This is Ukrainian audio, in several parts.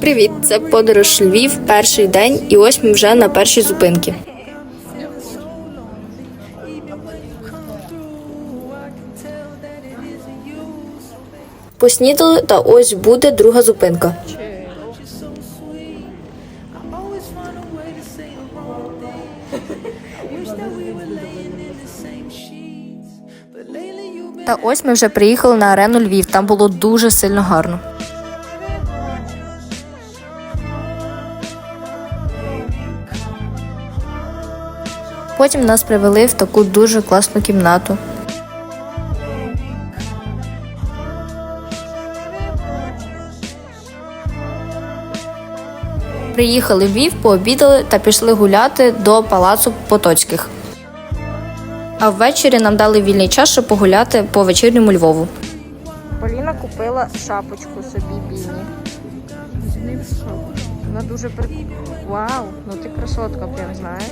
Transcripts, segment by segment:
Привіт, це подорож Львів, перший день, і ось ми вже на першій зупинці. Поснідали, та ось буде друга зупинка. Та ось ми вже приїхали на арену Львів. Там було дуже сильно гарно. Потім нас привели в таку дуже класну кімнату. Приїхали в Львів, пообідали та пішли гуляти до палацу Потоцьких. А ввечері нам дали вільний час, щоб погуляти по вечірньому Львову. Поліна купила шапочку собі біні. Вона дуже при... Вау, ну ти красотка, прям знаєш.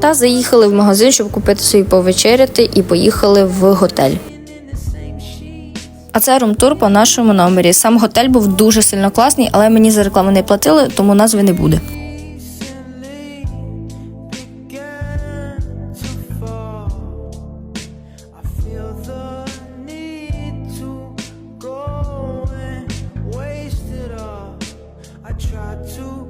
та заїхали в магазин, щоб купити собі повечеряти, і поїхали в готель. А це румтур по нашому номері. Сам готель був дуже сильно класний, але мені за рекламу не платили, тому назви не буде. to